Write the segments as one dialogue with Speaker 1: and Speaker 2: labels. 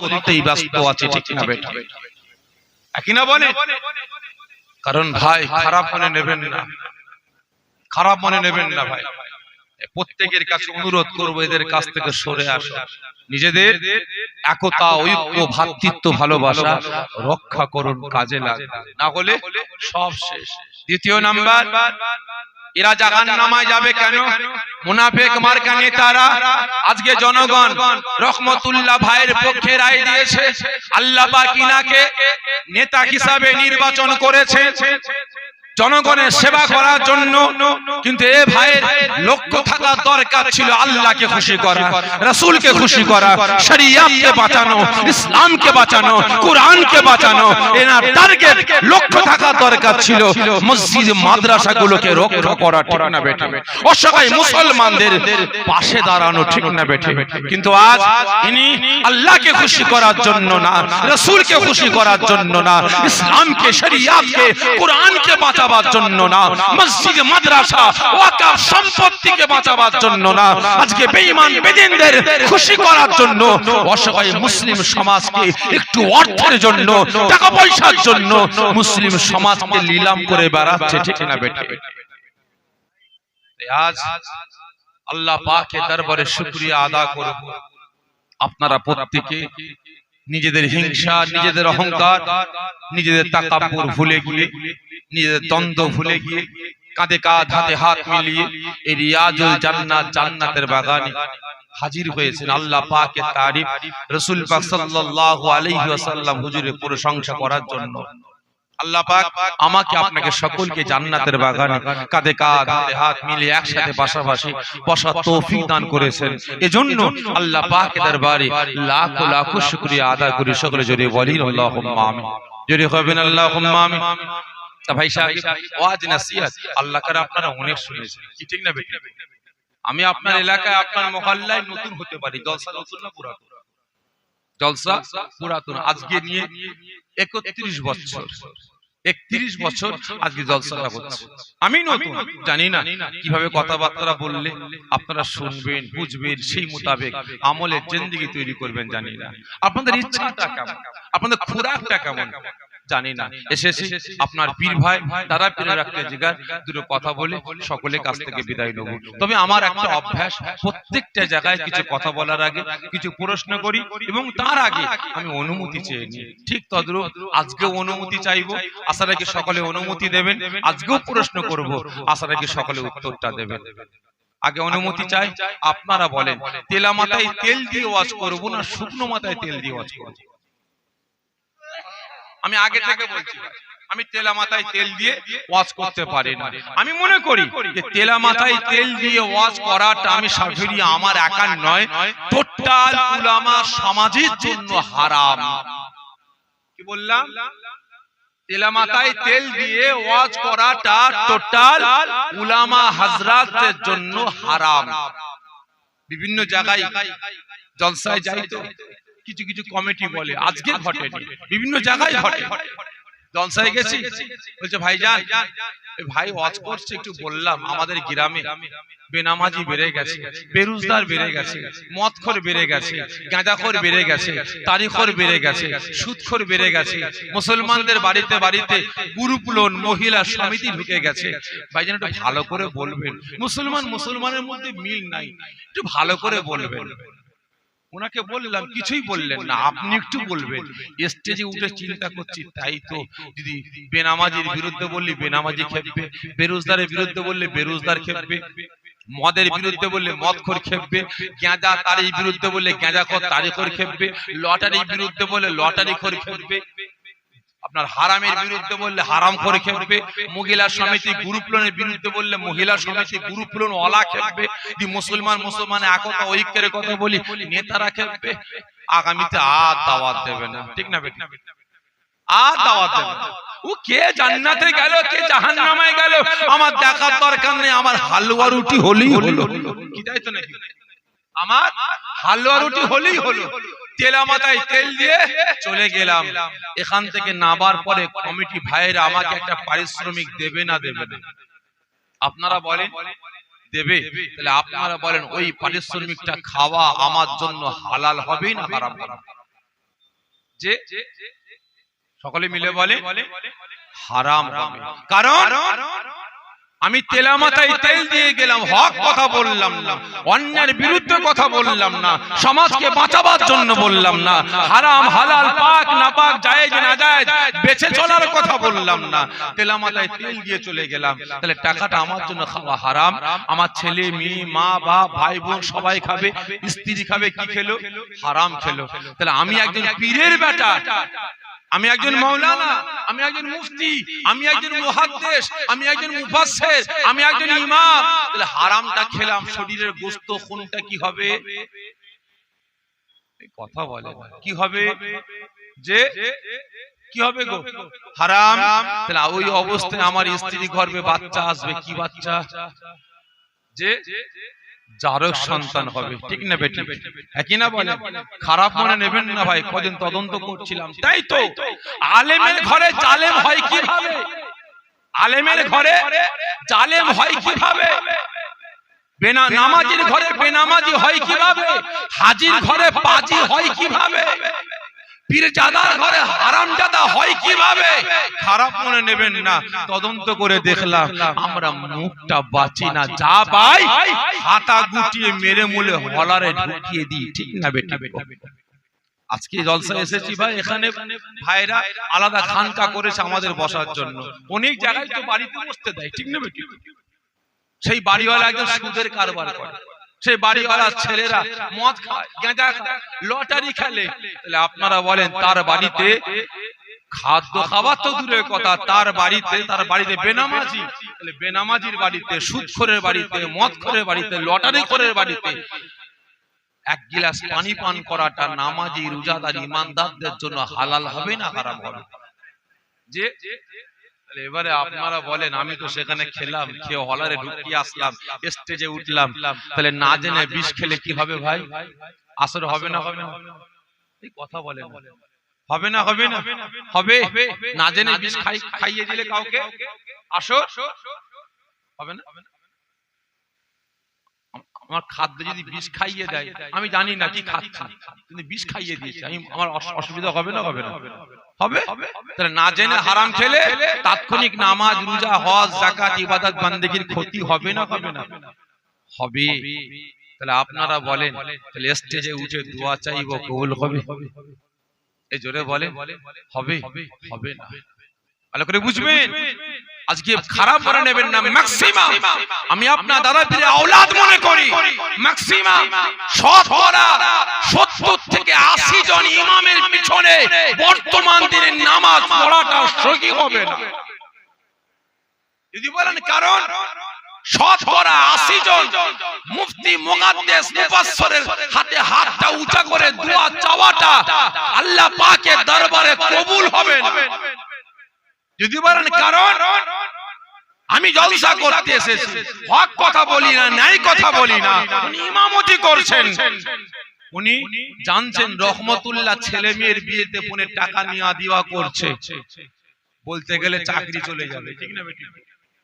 Speaker 1: করতেই ব্যস্ত আছে ঠিক না বেটা? একই না বলে? কারণ ভাই খারাপ মনে নেবেন না। খারাপ মনে নেবেন না ভাই। প্রত্যেকের কাছে অনুরোধ করব এদের কাছ থেকে সরে আসো। নিজেদের একতা ঐক্য ভ্রাতৃত্ব ভালোবাসা রক্ষা করুন কাজে লাগবে না হলে সব শেষ। দ্বিতীয় নাম্বার এরা জাহান নামায় যাবে কেন? মুনাফেক মার্কা নেতারা, আজকে জনগণ রহমতুল্লাহ ভাইয়ের পক্ষে রায় দিয়েছে। আল্লাহ বাকিনাকে নেতা হিসাবে নির্বাচন করেছে। জনগণের সেবা করার জন্য কিন্তু এ ভাইয়ের লক্ষ্য থাকা দরকার ছিল আল্লাহকে খুশি করা রাসূলকে খুশি করা শরিয়াতকে বাঁচানো ইসলামকে বাঁচানো কোরআনকে বাঁচানো এনার টার্গেট লক্ষ্য থাকা দরকার ছিল মসজিদ মাদ্রাসাগুলোকে রক্ষা করা ঠিক না বেঠে। অসহায় মুসলমানদের পাশে দাঁড়ানো ঠিক না বেঠে। কিন্তু আজ ইনি আল্লাহকে খুশি করার জন্য না রাসূলকে খুশি করার জন্য না ইসলামকে শরিয়াতকে কোরআনকে বাঁচাবার জন্য না। মসজিদ, মাদ্রাসা, ওয়াকাফ সম্পত্তিকে বাঁচাবার জন্য না। আজকে বেঈমান, বেদিনদের খুশি করার জন্য, অসহায় মুসলিম সমাজকে একটু অর্থের জন্য টাকা পয়সার জন্য মুসলিম সমাজকে নিলাম করে বেড়াচ্ছে, ঠিক না বেটে? আজ আল্লাহ পাকের দরবারে শুকরিয়া আদা করব। আপনারা প্রত্যেকে নিজেদের হিংসা নিজেদের অহংকার নিজেদের তাকাপুর ভুলে গিয়ে নিজেদের দ্বন্দ্ব ভুলে গিয়ে কাঁধে কাঁধ হাতে হাত মিলিয়ে এই রিয়াজুল জান্নাত জান্নাতের বাগানে হাজির হয়েছেন আল্লাহ পাকের তারিফ রাসূল পাক সাল্লাল্লাহু আলাইহি ওয়াসাল্লাম হুজুরের প্রশংসা করার জন্য। আল্লাহ পাক আমাকে আপনাকে সকলকে জান্নাতের বাগানে কাঁধে কাঁধ হাত মিলিয়ে একসাথে পাশাপাশি বসার তৌফিক দান করেছেন। এজন্য আল্লাহ পাকের দরবারে লাখ লাখ শুকরিয়া আদা করি। সকলে জোরে বলি আল্লাহুম্মা আমিন। জোরে হবেন আল্লাহুম্মা আমিন। তা ভাই সাহেব, ওয়াজ, নসিহত, আল্লাহ করে আপনারা অনেক শুনেছেন। কি ঠিক না বেটি আমি আপনার এলাকায়, আপনার মহল্লায় নতুন হতে পারি জলসা নতুন না পুরাতন? জলসা পুরাতন। আজকে নিয়ে একত্রিশ বছর। একত্রিশ বছর আজকে জলসাটা হচ্ছে। আমি নতুন, জানি না কীভাবে কথাবার্তা বললে আপনারা শুনবেন, বুঝবেন সেই মোতাবেক আমলের জিন্দিগি তৈরি করবেন, জানি না। আপনাদের ইচ্ছাটা কেমন? আপনাদের খোরাকটা কেমন? জানি না। এসেছি আপনার পীর ভাই তারা পীরে রাখতে জিগার দুটো কথা বলে সকলের কাছ থেকে বিদায় নেব। তবে আমার একটা অভ্যাস প্রত্যেকটা জায়গায় কিছু কথা বলার আগে কিছু প্রশ্ন করি এবং তার আগে আমি অনুমতি চেয়ে নিই। ঠিক তদ্রুপ আজকেও অনুমতি চাইব। আশা রাখি সকলে অনুমতি দেবেন। আজকেও প্রশ্ন করব। আশা রাখি সকলে উত্তরটা দেবেন। আগে অনুমতি চাই আপনারা বলেন তেলা মাথায় তেল দিয়ে ওয়াজ করব না শুকনো মাথায় তেল দিয়ে ওয়াজ করব আমি আগে থেকে বলছি আমি তেলা মাথায় তেল দিয়ে ওয়াজ করতে পারি না। আমি মনে করি যে তেলা মাথায় তেল দিয়ে ওয়াজ করাটা আমি সাফিরি আমার একার নয়, টোটাল উলামা সমাজের জন্য হারাম। কি বললাম? তেলা মাথায় তেল দিয়ে ওয়াজ করাটা টোটাল উলামা হাজরাতের জন্য হারাম। বিভিন্ন জায়গায় জলসায় যাই তো কিছু কিছু কমিটি বলে। আজকে ঘটেনি। বিভিন্ন জায়গায় ঘটে জলসায় গেছি। বলছে ভাই যান ভাই ওয়াজ করছে একটু বললাম আমাদের গ্রামে বেনামাজি বেড়ে গেছে বেরুজদার বেড়ে গেছে মদখর বেড়ে গেছে গাঁজাখর বেড়ে গেছে তারিখর বেড়ে গেছে সুদখর বেড়ে গেছে। মুসলমানদের বাড়িতে বাড়িতে গুরুপুলন মহিলা সমিতি ঢুকে গেছে। ভাইজান একটু ভালো করে বলবেন। মুসলমান মুসলমানের মধ্যে মিল নাই। একটু ভালো করে বলবেন। ওনাকে বললাম কিছুই বললেন না আপনি একটু বলবেন। স্টেজে উঠে চিন্তা করছি তাই তো যদি বেনামাজির বিরুদ্ধে বললি বেনামাজি খেপবে বেরোজদারের বিরুদ্ধে বললে বেরোজদার খেপবে মদের বিরুদ্ধে বললে মদ খোর খেপবে গ্যাঁজা তারির বিরুদ্ধে বললে গাঁজা খোর তারি খোর খেপবে লটারির বিরুদ্ধে বললে লটারি খোর খেপবে। আপনার হারামের বিরুদ্ধে বললে হারাম করে খেপবে মহিলা সমিতি গ্রুপলনের বিরুদ্ধে বললে মহিলা সমিতি গ্রুপলন ওলা খেপবে দি মুসলমান মুসলমান একতা ঐক্যের কথা বলি নেতারা খেপবে। আগামীতে আর দাওয়াত দেবে না। ঠিক না বেটি? আর দাওয়াত দেবে না। ও কে জান্নাতে গেল কে জাহান্নামে গেল? আমার দেখার দরকার নেই আমার হালুয়া রুটি হলেই হলো। কি তাই তো নাকি? আমার হালুয়া রুটি হলেই হলো। তেলা মাথায় তেল দিয়ে চলে গেলাম। এখান থেকে নাবার পরে কমিটি ভাইয়েরা আমাকে একটা পারিশ্রমিক দেবে না দেবে না? আপনারা বলেন। দেবে। তাহলে আপনারা বলেন, ওই পারিশ্রমিকটা খাওয়া আমার জন্য হালাল হবে না হারাম যে সকলে মিলে বলে হারাম কারণ আমি তেলা মাথায় তেল দিয়ে গেলাম হক কথা বললাম না অন্যের বিরুদ্ধে কথা বললাম না সমাজকে বাঁচাবার জন্য বললাম না হারাম হালাল পাক না পাক জায়েজ না জায়েজ বেঁচে চলার কথা বললাম না তেলা মাথায় তেল দিয়ে চলে গেলাম তাহলে টাকাটা আমার জন্য খাওয়া হারাম আমার ছেলে মেয়ে মা বা ভাই বোন সবাই খাবে স্ত্রী খাবে কি খেলো? হারাম খেলো। তাহলে আমি একজন পীরের বেটা। আমি একজন মৌলানা আমি একজন মুফতি আমি একজন মুহাদ্দিস আমি একজন মুফাসসির আমি একজন ইমাম। তাহলে হারামটা খেলাম শরীরের গোশত খুনটা কি হবে? কথা বলে কি হবে? যে কি হবে গো? হারাম? তাহলে ওই অবস্থায় আমার স্ত্রী গর্ভে বাচ্চা আসবে কি বাচ্চা? যে জারক সন্তান হবে। ঠিক না বেটি? একই না বলে? খারাপ মনে নেবেন না ভাই কদিন তদন্ত করছিলাম। তাই তো? আলেমের ঘরে জালেম হয় কীভাবে? আলেমের ঘরে জালেম হয় কীভাবে? বেনা নামাজির ঘরে বেনামাজি হয় কীভাবে? হাজির ঘরে পাজি হয় কীভাবে? পীরজাদার ঘরে হারামজাদা হয় কীভাবে? খারাপ মনে নেবেন না। তদন্ত করে দেখলাম আমরা মুখটা বাঁচি না। যা পাই হাতা গুটিয়ে মেরে মুলে হলারে ঢুকিয়ে দিই, ঠিক না বেটি আজকে জলসা এসেছি ভাই, এখানে ভাইরা আলাদা খানকা করেছে আমাদের বসার জন্য। অনেক জায়গায় তো বাড়িতে বসতে দেয়, ঠিক না বেটি সেই বাড়িওয়ালা একজন সুদের কারবার করে। সেই বাড়িওয়ালার ছেলেরা মদ খায়, গাঁজা লটারি খেলে। তাহলে আপনারা বলেন, তার বাড়িতে খাদ্য খাবার তো দূরের কথা তার বাড়িতে তার বাড়িতে বেনামাজি তাহলে বেনামাজির বাড়িতে সুদখোরের বাড়িতে মদখোরের বাড়িতে লটারি খোরের বাড়িতে। এক গিলাস পানি পান করাটা নামাজি রোজাদার ইমানদারদের জন্য হালাল হবে না হারাম হবে? যে এবারে আপনারা বলেন আমি তো সেখানে খেলাম খেয়ে হলারে ঢুকিয়ে আসলাম স্টেজে উঠলাম তাহলে না জেনে বিষ খেলে কি হবে ভাই? আসর হবে না হবে না এই কথা বলেন হবে না হবে না? হবে না জেনে বিষ খাই খাইয়ে দিলে কাউকে? আসর হবে না? আমার খাদ্য যদি বিষ খাইয়ে দেয় আমি জানি না কি খাচ্ছি। কিন্তু বিষ খাইয়ে দিয়েছে। আমি আমার অসুবিধা হবে না? হবে না? হবে তাহলে না জেনে হারাম খেলে তাৎক্ষণিক নামাজ রোজা হজ জাকাত ইবাদত বান্দেগীর ক্ষতি হবে না? হবে না। হবে তাহলে আপনারা বলেন তাহলে স্টেজে উঠে দোয়া চাইব কবুল হবে। জোরে বলে হবে হবে না। ভালো করে বুঝবেন? আজকে খারাপ মনে নেবেন না ম্যাক্সিমাম আমি আপনার দাদা পীরে আওলাদ মনে করি ম্যাক্সিমাম শতকরা 70 থেকে 80 জন ইমামের পিছনে বর্তমান দিনে নামাজ পড়াটা সহি হবে না। যদি বলেন কারণ শতকরা 80 জন মুফতি হাতে হাতটা উঁচা করে চাওয়াটা আল্লাহ দরবারে কবুল হবে কারণ আমি জলসা করতে এসেছি, হক কথা বলি না, ন্যায় কথা বলি না, উনি ইমামতি করছেন। উনি জানছেন রহমতুল্লাহ ছেলে মেয়ের বিয়েতে ফোনে টাকা নিয়ে দেওয়া করছে। বলতে গেলে চাকরি চলে যাবে, ঠিক না বেটি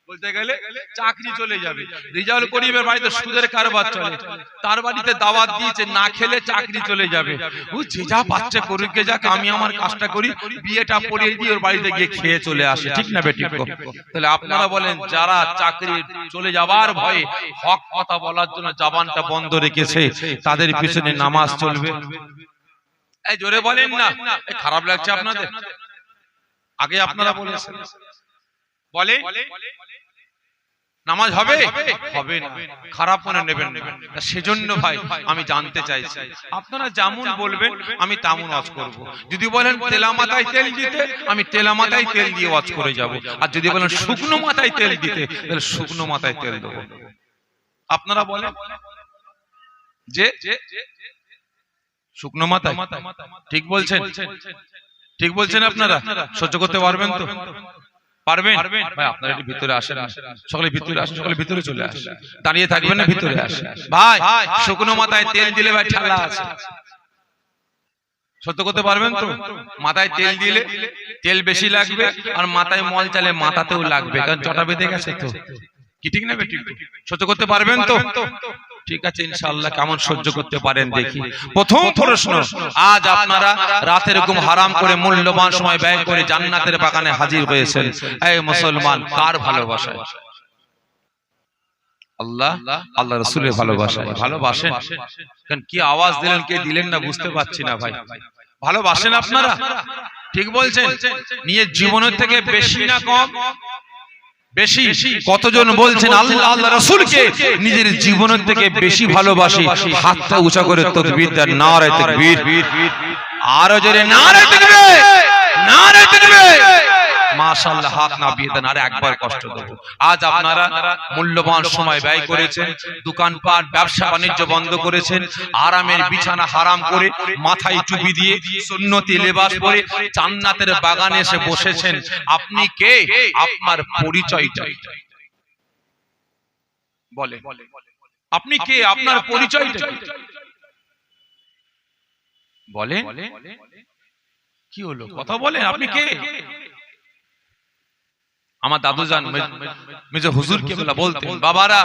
Speaker 1: বলতে গেলে চাকরি চলে যাবে। রিজাউল করিমের বাড়িতে সুদের কারবার চলে। তার বাড়িতে দাওয়াত দিয়েছে, না খেলে চাকরি চলে যাবে। ও যে যা বাচ্চা করুক যাক, আমি আমার কাজটা করি, বিয়েটা পড়িয়ে দিয়ে ওর বাড়িতে গিয়ে খেয়ে চলে আসে। ঠিক না বেটি তাহলে আপনারা বলেন, যারা চাকরি চলে যাবার ভয়ে হক কথা বলার জন্য জবানটা বন্ধ রেখেছে, তাদের পিছনে নামাজ চলবে। এই জোরে বলেন না খারাপ লাগছে আপনাদের। আগে আপনারা বলেছেন। বলে নামাজ হবে? হবে? না। খারাপ মনে নেবেন না। সেজন্য ভাই আমি জানতে চাইছি। আপনারা যেমন বলবেন আমি তেমন ওয়াজ করব। যদি বলেন তেলা মাথায় তেল দিতে আমি তেলা মাথায় তেল দিয়ে ওয়াজ করে যাব। আর যদি বলেন শুকনো মাথায় তেল দিতে তাহলে শুকনো মাথায় তেল দেবো। আপনারা বলেন যে শুকনো মাথায়। ঠিক বলছেন? ঠিক বলছেন। আপনারা? সহ্য করতে পারবেন তো? পারবেন? ভাই আপনারা একটু ভিতরে আসেন সকলে ভিতরে আসেন সকলে ভিতরে চলে আসেন। দাঁড়িয়ে থাকবেন না ভিতরে আসেন। ভাই শুকনো মাথায় তেল দিলে ভাই ঠান্ডা আছে। সত্য করতে পারবেন তো? মাথায় তেল দিলে তেল বেশি লাগবে আর মাথায় মল চালে মাথাতেও লাগবে কারণ চটা বেঁধে গেছে তো? কি ঠিক না বেঠিক? সহ্য করতে পারবেন তো? ঠিক আছে কেমন সহ্য করতে পারেন দেখি। প্রথম প্রশ্ন, আজ আপনারা রাতের ঘুম হারাম করে মূল্যবান সময় ব্যয় করে জান্নাতের বাগানে হাজির হয়েছেন। এই মুসলমান, কার আল্লাহ আল্লাহ রসুলের ভালোবাসেন? কারণ কি আওয়াজ দিলেন, কে দিলেন না, বুঝতে পারছি না ভাই। ভালোবাসেন আপনারা? ঠিক বলছেন? নিজের জীবনের থেকে বেশি না কম বেশি কতজন বলছেন আল্লাহ আল্লাহ রসুলকে নিজের জীবনের থেকে বেশি ভালোবাসি হাতটা উঁচা করে তকবীর দেন নারে তকবীর। আরও জোরে নারে তকবীর নারে তকবীর। মাশাআল্লাহ, হাত না বিয়ে দেন, আর একবার কষ্ট দেব। আজ আপনারা মূল্যবান সময় ব্যয় করেছেন, দোকানপাট, ব্যবসা বাণিজ্য বন্ধ করেছেন আরামের বিছানা হারাম করে মাথায় টুপি দিয়ে সুন্নতি লেবাস পরে জান্নাতের বাগানে এসে বসেছেন। আপনি কে? আপনার পরিচয়টা। বলে। আপনি কে? আপনার পরিচয়টা বলে। কি হলো? কথা বলেন, আপনি কে? আমার দাদু জান মেজো হুজুর কে বলা বলতেন বাবারা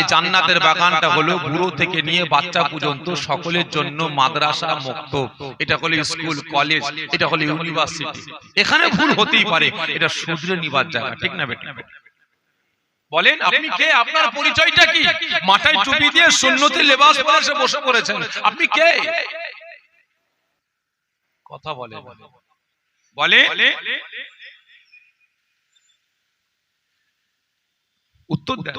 Speaker 1: এই জান্নাতের বাগানটা হলো বুড়ো থেকে নিয়ে বাচ্চা পর্যন্ত সকলের জন্য মাদ্রাসা মুক্ত। এটা হলো স্কুল কলেজ এটা হলো ইউনিভার্সিটি। এখানে ভুল হতেই পারে এটা শুধরে নিবার জায়গা ঠিক না বেটা? বলেন আপনি কে? আপনার পরিচয়টা কি? মাথায় টুপি দিয়ে সুন্নতি লেবাস পরে এসে বসে পড়েছেন। আপনি কে? কথা বলে বলে উত্তর দেন।